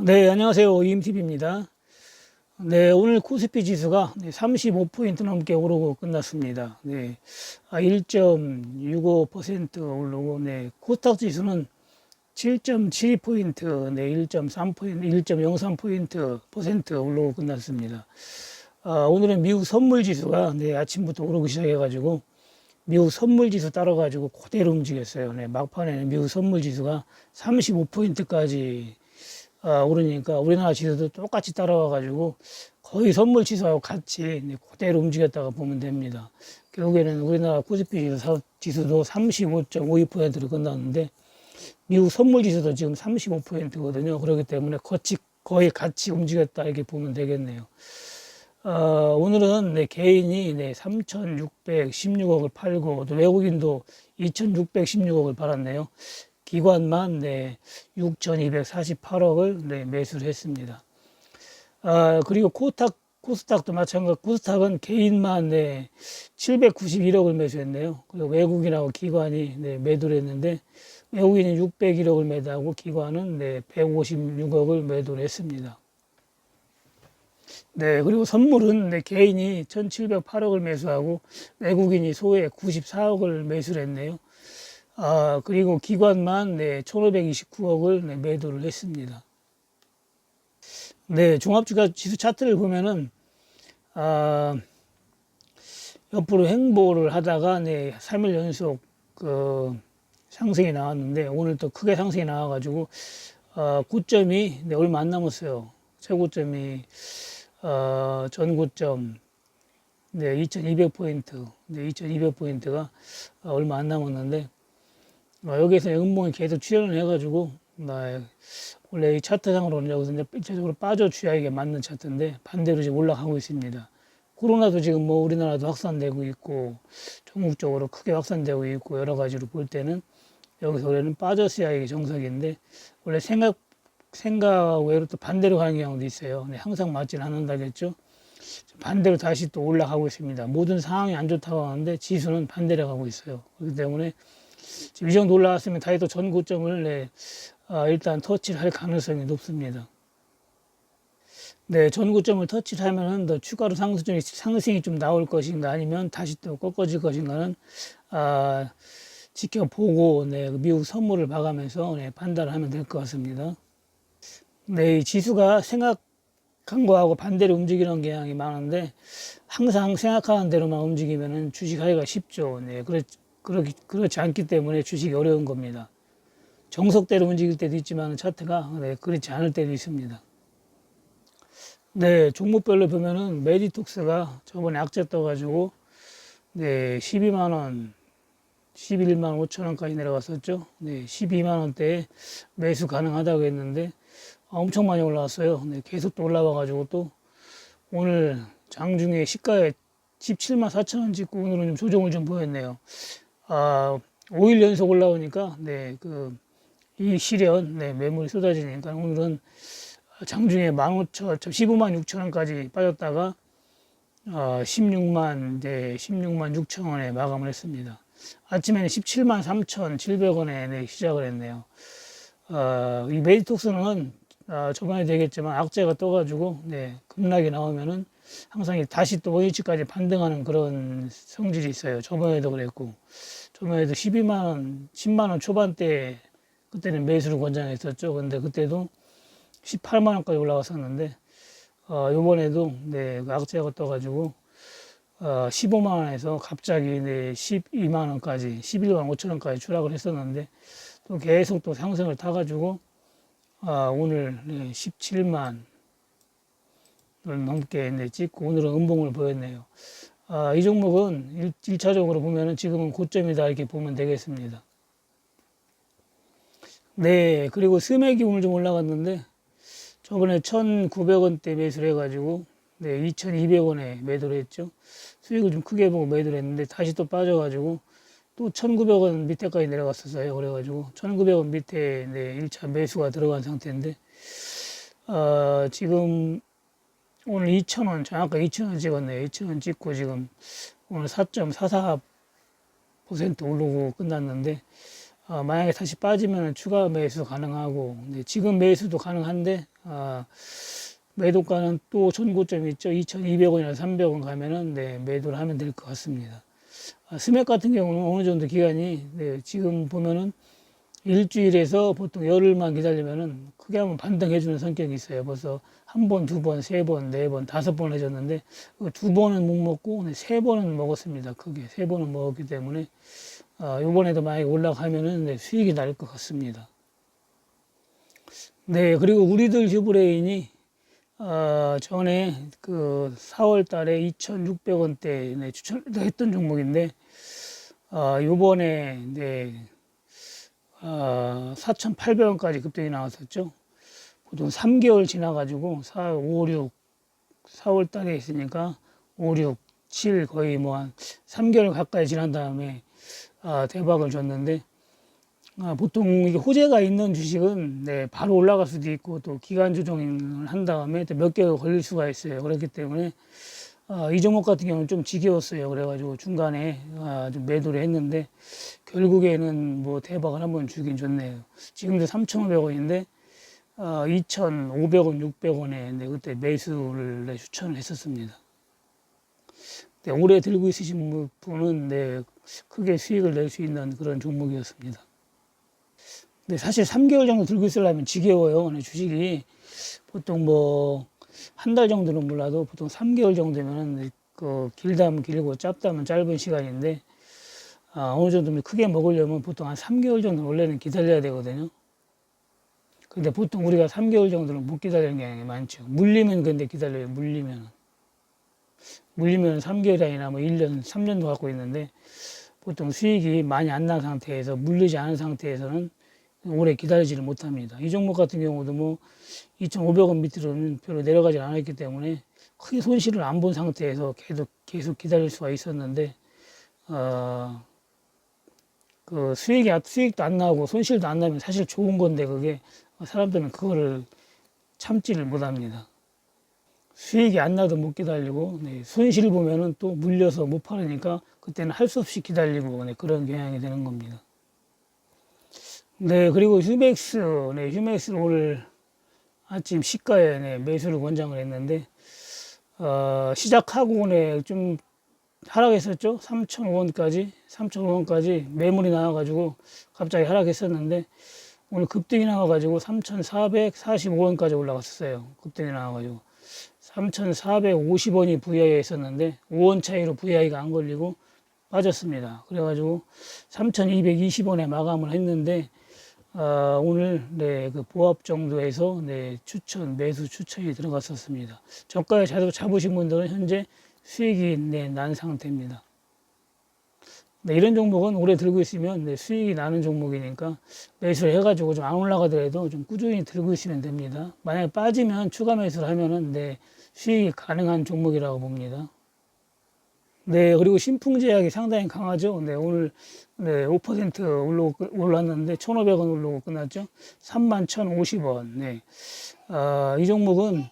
네, 안녕하세요. 이임TV입니다. 네, 오늘 코스피 지수가 35포인트 넘게 오르고 끝났습니다. 네, 아, 1.65% 오르고, 네, 코스닥 지수는 7.72포인트, 네, 1.3포인트, 1.03포인트 퍼센트 오르고 끝났습니다. 아, 오늘은 미국 선물 지수가 네, 아침부터 오르기 시작해가지고, 미국 선물 지수 따라가지고 그대로 움직였어요. 네, 막판에는 미국 선물 지수가 35포인트까지 아, 오르니까 우리나라 지수도 똑같이 따라와 가지고 거의 선물 지수하고 같이 네, 그대로 움직였다가 보면 됩니다. 결국에는 우리나라 코스피 지수, 지수도 35.52%로 끝났는데 미국 선물 지수도 지금 35%거든요. 그렇기 때문에 거의 같이 움직였다 이렇게 보면 되겠네요. 어, 오늘은 네, 개인이 네, 3,616억을 팔고 또 외국인도 2,616억을 팔았네요. 기관만 네, 6,248억을 네, 매수를 했습니다. 아, 그리고 코스닥, 코스닥도 마찬가지, 코스닥은 개인만 네, 791억을 매수했네요. 그리고 외국인하고 기관이 네, 매도를 했는데 외국인이 601억을 매도하고 기관은 네, 156억을 매도를 했습니다. 네, 그리고 선물은 네, 개인이 1,708억을 매수하고 외국인이 소액 94억을 매수를 했네요. 아, 그리고 기관만 네, 1,529억을 네, 매도를 했습니다. 네, 종합주가 지수 차트를 보면은 아, 옆으로 행보를 하다가 네, 3일 연속 그 상승이 나왔는데 오늘 또 크게 상승이 나와가지고 어, 고점이 네, 얼마 안 남았어요. 최고점이 어, 전고점 네, 2200포인트, 네, 2200포인트가 얼마 안 남았는데 어, 여기서 음봉이 계속 출현을 해가지고 나 원래 이 차트상으로는 여기서 이제 일차적으로 빠져 주야에게 맞는 차트인데 반대로 지금 올라가고 있습니다. 코로나도 지금 뭐 우리나라도 확산되고 있고 전국 적으로 크게 확산되고 있고 여러 가지로 볼 때는 여기서 원래는 빠졌어야 이게 정석인데 원래 생각 생각 외로 또 반대로 가는 경우도 있어요. 근데 항상 맞지는 않는다겠죠. 반대로 다시 또 올라가고 있습니다. 모든 상황이 안 좋다고 하는데 지수는 반대로 가고 있어요. 그렇기 때문에 지금 이 정도 올라왔으면 다시 또 전고점을 네, 아, 일단 터치를 할 가능성이 높습니다. 네, 전고점을 터치를 하면은 더 추가로 상승이, 상승이 좀 나올 것인가 아니면 다시 또 꺾어질 것인가는 아, 지켜보고 네, 미국 선물을 봐가면서 네, 판단을 하면 될 것 같습니다. 네, 이 지수가 생각한 거하고 반대로 움직이는 경향이 많은데 항상 생각하는 대로만 움직이면은 주식하기가 쉽죠. 네, 그렇, 그렇기, 그렇지 않기 때문에 주식이 어려운 겁니다. 정석대로 움직일 때도 있지만 차트가 네, 그렇지 않을 때도 있습니다. 네, 종목별로 보면은 메디톡스가 저번에 악재 떠가지고 네, 12만 원, 11만 5천 원까지 내려갔었죠. 네, 12만 원대에 매수 가능하다고 했는데 아, 엄청 많이 올라왔어요. 네, 계속 또 올라와가지고 또 오늘 장중에 시가에 17만 4천 원 찍고 오늘은 좀 조정을 좀 보였네요. 아, 5일 연속 올라오니까 네, 그이 실현 네, 매물이 쏟아지니까 오늘은 장중에 15,000, 15만 6천 원까지 빠졌다가 어, 16만 이제 16만 6천 원에 마감을 했습니다. 아침에는 17만 3천 700원에 네, 시작을 했네요. 어, 이 메디톡스는 어, 저번에 되겠지만 악재가 떠가지고 네, 급락이 나오면은 항상 다시 또 원위치까지 반등하는 그런 성질이 있어요. 저번에도 그랬고 저번에도 12만 원, 10만 원 초반대 그때는 매수를 권장했었죠. 근데 그때도 18만 원까지 올라갔었는데 어, 요번에도 네, 그 악재가 떠가지고 어, 15만 원에서 갑자기 네, 12만 원까지 11만 5천 원까지 추락을 했었는데 또 계속 또 상승을 타가지고 아, 오늘 네, 17만 을 넘게 네, 찍고 오늘은 음봉을 보였네요. 아, 이 종목은 일, 차적으로 보면은 지금은 고점이다 이렇게 보면 되겠습니다. 네, 그리고 스맥이 오늘 좀 올라갔는데 저번에 1,900원대 매수를 해가지고 네, 2,200원에 매도를 했죠. 수익을 좀 크게 보고 매도를 했는데 다시 또 빠져가지고 또 1,900원 밑에까지 내려갔었어요. 그래가지고 1,900원 밑에 네, 1차 매수가 들어간 상태인데 어, 지금 오늘 2,000원 정확하게 2,000원 찍었네요. 2,000원 찍고 지금 오늘 4.44% 오르고 끝났는데 어, 만약에 다시 빠지면 추가 매수 가능하고 네, 지금 매수도 가능한데 아, 매도가는 또 전고점이 있죠. 2,200원이나 300원 가면은 네, 매도를 하면 될 것 같습니다. 아, 스맥 같은 경우는 어느 정도 기간이 네, 지금 보면은 일주일에서 보통 열흘만 기다리면은 크게 한번 반등해주는 성격이 있어요. 벌써 한 번, 두 번, 세 번, 네 번, 다섯 번 해줬는데 그두 번은 못 먹고 네, 세 번은 먹었습니다. 크게 세 번은 먹었기 때문에 아, 이번에도 만약에 올라가면은 네, 수익이 날 것 같습니다. 네, 그리고 우리들 휴브레인이 어, 전에 그 4월 달에 2,600원대 네, 추천했던 종목인데 어, 요번에 네, 어, 4,800원까지 급등이 나왔었죠. 보통 3개월 지나가지고 4, 5, 6, 4월 달에 있으니까 5, 6, 7 거의 뭐 한 3개월 가까이 지난 다음에 아, 대박을 줬는데 아, 보통 이게 호재가 있는 주식은 네, 바로 올라갈 수도 있고 또 기간 조정을 한 다음에 또 몇 개월 걸릴 수가 있어요. 그렇기 때문에 아, 이 종목 같은 경우는 좀 지겨웠어요. 그래가지고 중간에 아, 좀 매도를 했는데 결국에는 뭐 대박을 한번 주긴 좋네요. 지금도 3,500원인데 아, 2,500원, 600원에 네, 그때 매수를 네, 추천을 했었습니다. 네, 오래 들고 있으신 분은 네, 크게 수익을 낼 수 있는 그런 종목이었습니다. 근데 사실 3개월 정도 들고 있으려면 지겨워요. 주식이 보통 뭐 한 달 정도는 몰라도 보통 3개월 정도면 그 길다면 길고 짧다면 짧은 시간인데 아, 어느 정도면 크게 먹으려면 보통 한 3개월 정도 는 원래는 기다려야 되거든요. 근데 보통 우리가 3개월 정도는 못 기다리는 경향이 많죠. 물리면 근데 기다려요. 물리면. 물리면 3개월이 아니라 뭐 1년, 3년도 갖고 있는데 보통 수익이 많이 안 난 상태에서 물리지 않은 상태에서는 오래 기다리지를 못합니다. 이 종목 같은 경우도 뭐 2,500원 밑으로는 별로 내려가지 않았기 때문에 크게 손실을 안 본 상태에서 계속 계속 기다릴 수가 있었는데 어, 그 수익이 수익도 안 나오고 손실도 안 나면 사실 좋은 건데 그게 사람들은 그거를 참지를 못합니다. 수익이 안 나도 못 기다리고 네, 손실 보면은 또 물려서 못 팔으니까 그때는 할 수 없이 기다리고 네, 그런 경향이 되는 겁니다. 네, 그리고 휴맥스, 네, 휴맥스는 오늘 아침 시가에 네, 매수를 권장을 했는데, 어, 시작하고 네, 좀 하락했었죠. 3,000원까지, 3,000원까지 매물이 나와가지고 갑자기 하락했었는데, 오늘 급등이 나와가지고 3,445원까지 올라갔었어요. 급등이 나와가지고. 3,450원이 VI에 있었는데, 5원 차이로 VI가 안 걸리고 빠졌습니다. 그래가지고 3,220원에 마감을 했는데, 아, 오늘 네, 그 보합 정도에서 네, 추천 매수 추천이 들어갔었습니다. 저가에 잡- 잡으신 분들은 현재 수익이 네, 난 상태입니다. 네, 이런 종목은 오래 들고 있으면 네, 수익이 나는 종목이니까 매수를 해가지고 좀 안 올라가더라도 좀 꾸준히 들고 있으면 됩니다. 만약에 빠지면 추가 매수를 하면은 네, 수익이 가능한 종목이라고 봅니다. 네, 그리고 신풍제약이 상당히 강하죠. 네, 오늘 네, 5% 올라, 올랐는데 1,500원 오르고 끝났죠. 31,050원. 네. 아, 이 종목은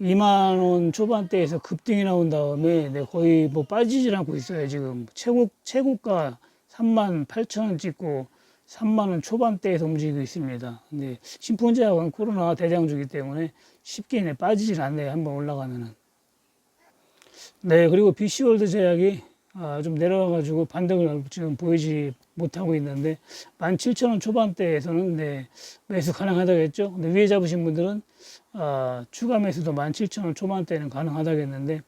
2만 원 초반대에서 급등이 나온 다음에 네, 거의 뭐 빠지질 않고 있어요. 지금 최고 최고가 3만 8천 원 찍고 3만 원 초반대에서 움직이고 있습니다. 근데 신풍제약은 코로나 대장주기 때문에 쉽게 네, 빠지질 않네요. 한번 올라가면은. 네, 그리고 BC월드 제약이 아, 좀 내려와가지고 반등을 지금 보이지 못하고 있는데 17,000원 초반대에서는 네, 매수 가능하다겠죠. 근데 위에 잡으신 분들은 아, 추가 매수도 17,000원 초반대는 가능하다겠는데 아,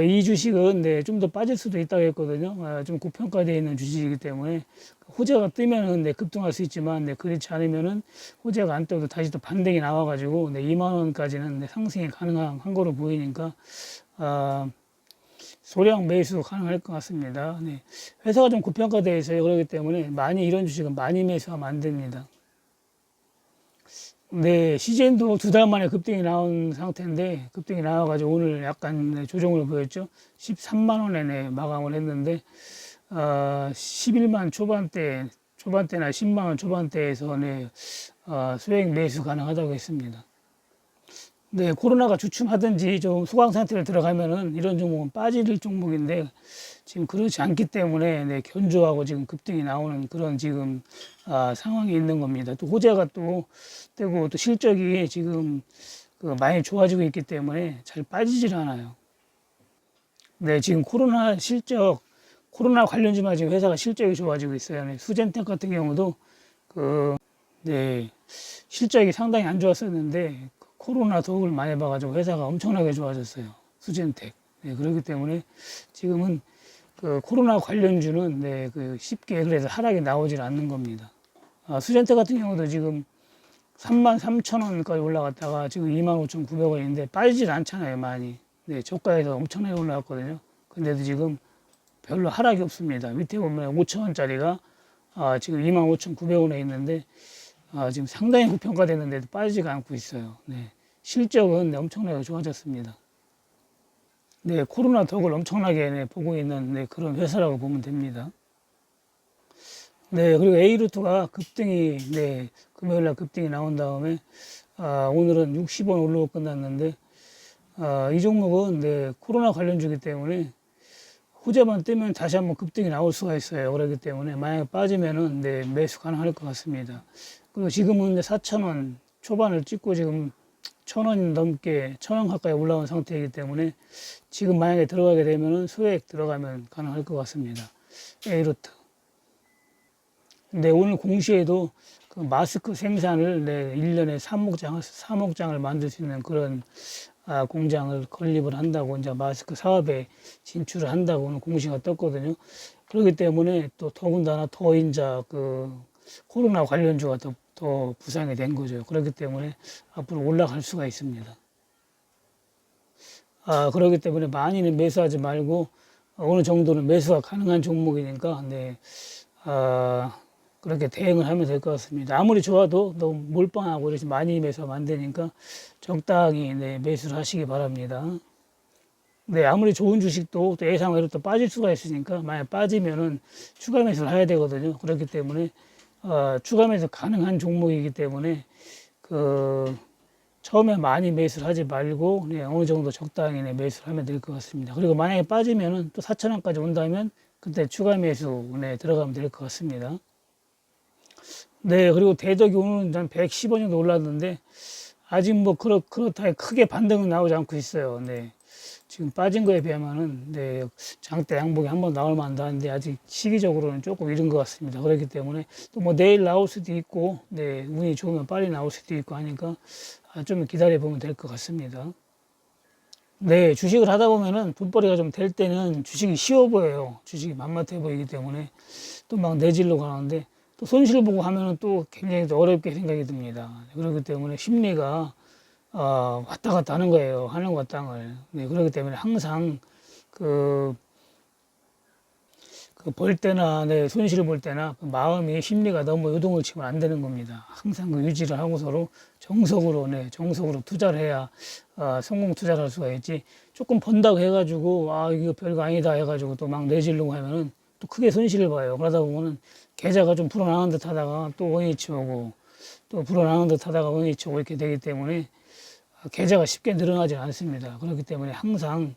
이 주식은 네, 좀 더 빠질 수도 있다고 했거든요. 아, 좀 고평가되어 있는 주식이기 때문에 호재가 뜨면은 네, 급등할 수 있지만 네, 그렇지 않으면은 호재가 안 떠도 다시 또 반등이 나와가지고 네, 2만 원까지는 네, 상승이 가능한 한 거로 보이니까 아, 소량 매수 가능할 것 같습니다. 네. 회사가 좀 고평가되어 있어요. 그렇기 때문에 많이 이런 주식은 많이 매수하면 안 됩니다. 네, 시젠도 두 달 만에 급등이 나온 상태인데 급등이 나와가지고 오늘 약간 네, 조정을 보였죠. 13만 원에 네, 마감을 했는데 어, 11만 초반대 초반대나 10만 원 초반대에서 네, 어, 수익 매수 가능하다고 했습니다. 네, 코로나가 주춤하든지 좀 소강 상태를 들어가면은 이런 종목은 빠질 종목인데 지금 그렇지 않기 때문에 네, 견조하고 지금 급등이 나오는 그런 지금 아, 상황이 있는 겁니다. 또 호재가 또 되고 또 실적이 지금 그 많이 좋아지고 있기 때문에 잘 빠지질 않아요. 네, 지금 코로나 실적, 코로나 관련주만 지금 회사가 실적이 좋아지고 있어요. 네, 수젠텍 같은 경우도 그, 네, 실적이 상당히 안 좋았었는데 그 코로나 도움을 많이 봐가지고 회사가 엄청나게 좋아졌어요. 수젠텍. 네, 그렇기 때문에 지금은 그 코로나 관련주는 네, 그 쉽게 그래서 하락이 나오질 않는 겁니다. 아, 수젠텍 같은 경우도 지금 3만 3천 원까지 올라갔다가 지금 2만 5천 9백 원인데 빠지질 않잖아요, 많이. 네, 저가에서 엄청나게 올라갔거든요. 근데도 지금 별로 하락이 없습니다. 밑에 보면 5천 원짜리가 아, 지금 2만 5천 9백 원에 있는데 아, 지금 상당히 고평가됐는데도 빠지지가 않고 있어요. 네, 실적은 네, 엄청나게 좋아졌습니다. 네, 코로나 덕을 엄청나게 네, 보고 있는 네, 그런 회사라고 보면 됩니다. 네, 그리고 A루트가 급등이, 네, 금요일 날 급등이 나온 다음에, 아, 오늘은 60원 올라고 끝났는데, 아, 이 종목은, 네, 코로나 관련주기 때문에, 호재만 뜨면 다시 한번 급등이 나올 수가 있어요. 그렇기 때문에, 만약에 빠지면은, 네, 매수 가능할 것 같습니다. 그리고 지금은 4,000원 초반을 찍고 지금 1,000원 넘게, 1,000원 가까이 올라온 상태이기 때문에, 지금 만약에 들어가게 되면은 소액 들어가면 가능할 것 같습니다. A루트. 네, 오늘 공시에도 그 마스크 생산을 네, 1년에 3억 장, 3억 장을 만들 수 있는 그런 아, 공장을 건립을 한다고 이제 마스크 사업에 진출을 한다고 오늘 공시가 떴거든요. 그렇기 때문에 또 더군다나 더 이제 그 코로나 관련주가 더, 더 부상이 된 거죠. 그렇기 때문에 앞으로 올라갈 수가 있습니다. 아, 그렇기 때문에 많이는 매수하지 말고 어느 정도는 매수가 가능한 종목이니까 네, 아, 그렇게 대응을 하면 될 것 같습니다. 아무리 좋아도 너무 몰빵하고 이렇게 많이 매수하면 안 되니까 적당히 네, 매수를 하시기 바랍니다. 네, 아무리 좋은 주식도 또 예상외로 또 빠질 수가 있으니까 만약 빠지면은 추가 매수를 해야 되거든요. 그렇기 때문에 어, 추가 매수 가능한 종목이기 때문에 그 처음에 많이 매수를 하지 말고 네, 어느 정도 적당히 네, 매수를 하면 될 것 같습니다. 그리고 만약에 빠지면은 또 4천 원까지 온다면 그때 추가 매수 네, 들어가면 될 것 같습니다. 네, 그리고 대덕이 오늘은 한 110원 정도 올랐는데, 아직 뭐, 그렇, 그렇다, 크게 반등은 나오지 않고 있어요. 네. 지금 빠진 거에 비하면은, 네, 장대 양봉이 한번 나올 만도 한데, 아직 시기적으로는 조금 이른 것 같습니다. 그렇기 때문에, 또 뭐 내일 나올 수도 있고, 네, 운이 좋으면 빨리 나올 수도 있고 하니까, 아, 좀 기다려 보면 될 것 같습니다. 네, 주식을 하다 보면은 돈벌이가 좀 될 때는 주식이 쉬워 보여요. 주식이 만만해 보이기 때문에 또 막 내질러 가는데 또 손실 보고 하면은 또 굉장히 또 어렵게 생각이 듭니다. 그렇기 때문에 심리가 어, 왔다 갔다 하는 거예요. 하늘과 땅을. 네, 그렇기 때문에 항상 그, 그볼 때나 네, 손실을 볼 때나 그 마음이 심리가 너무 요동을 치면 안 되는 겁니다. 항상 그 유지를 하고 서로 정석으로 네, 정석으로 투자를 해야 어, 성공 투자를 할 수가 있지. 조금 번다고 해가지고 아 이거 별거 아니다 해가지고 또 막 내지르고 하면은 또 크게 손실을 봐요. 그러다 보면은 계좌가 좀 불어나는 듯 하다가 또 원위치 오고 또 불어나는 듯 하다가 원위치 오고 이렇게 되기 때문에 계좌가 쉽게 늘어나지 않습니다. 그렇기 때문에 항상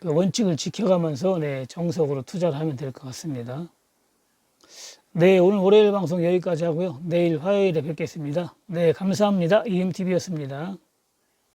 그 원칙을 지켜가면서 네, 정석으로 투자를 하면 될 것 같습니다. 네, 오늘 월요일 방송 여기까지 하고요. 내일 화요일에 뵙겠습니다. 네, 감사합니다. 이음TV였습니다.